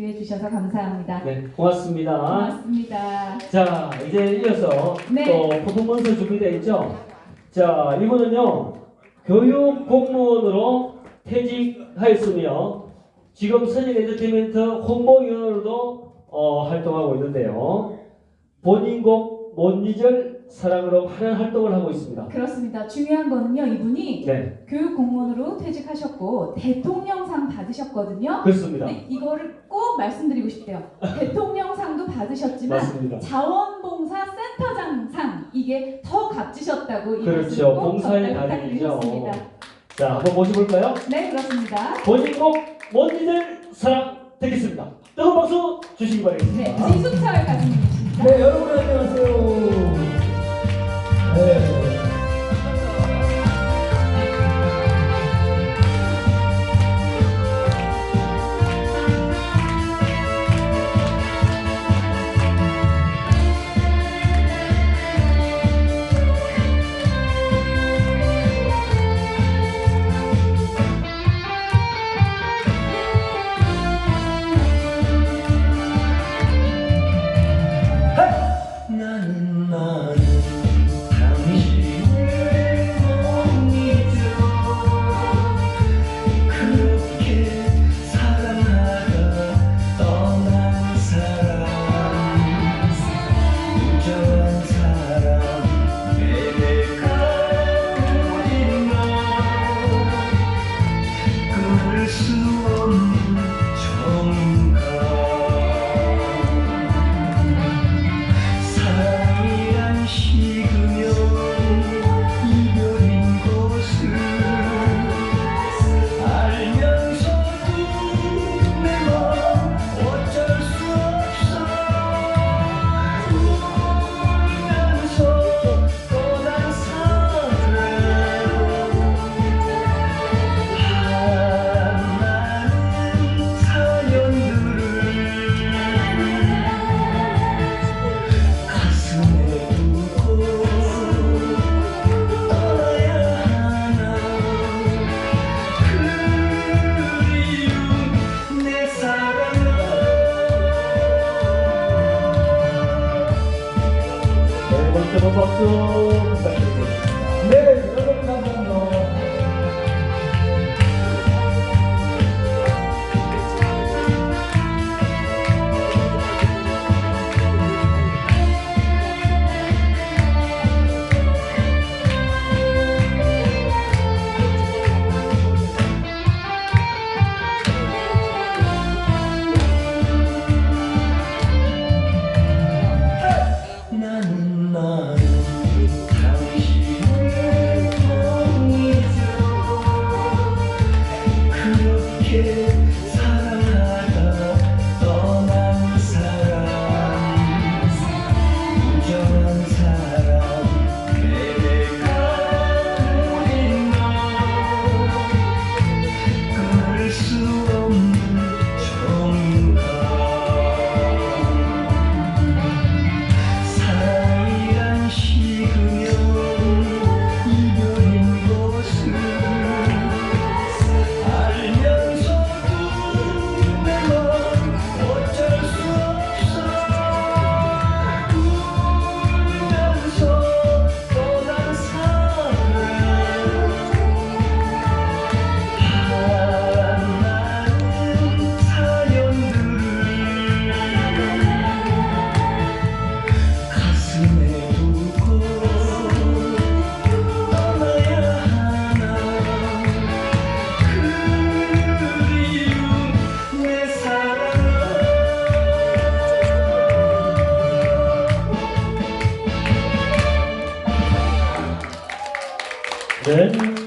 기회 주셔서 감사합니다. 네, 고맙습니다. 고맙습니다. 자, 이제 이어서 네. 또 퍼포먼스 준비되어 있죠? 자, 이분은요, 교육 공무원으로 퇴직하였으며, 지금 선인 엔터테인먼트 홍보위원으로도 어, 활동하고 있는데요. 본인 곡 못 잊을 사랑으로 하는 활동을 하고 있습니다. 그렇습니다. 중요한 거는요, 이분이 네, 교육 공무원으로 퇴직하셨고 대통령상 받으셨거든요. 그렇습니다. 네, 이거를 꼭 말씀드리고 싶대요. 대통령상도 받으셨지만 맞습니다. 자원봉사 센터장상 이게 더 값지셨다고 이 그렇죠. 꼭 봉사의 전달 달인이죠. 부탁드리겠습니다. 자, 한번 모셔볼까요? 네, 그렇습니다. 본인 곡못 잊을 사랑 듣겠습니다. 뜨거운 박수 주시기 네, 바라겠습니다. 지숙철 가수님이십니다. 네, 여러분 네, 먼저 Sen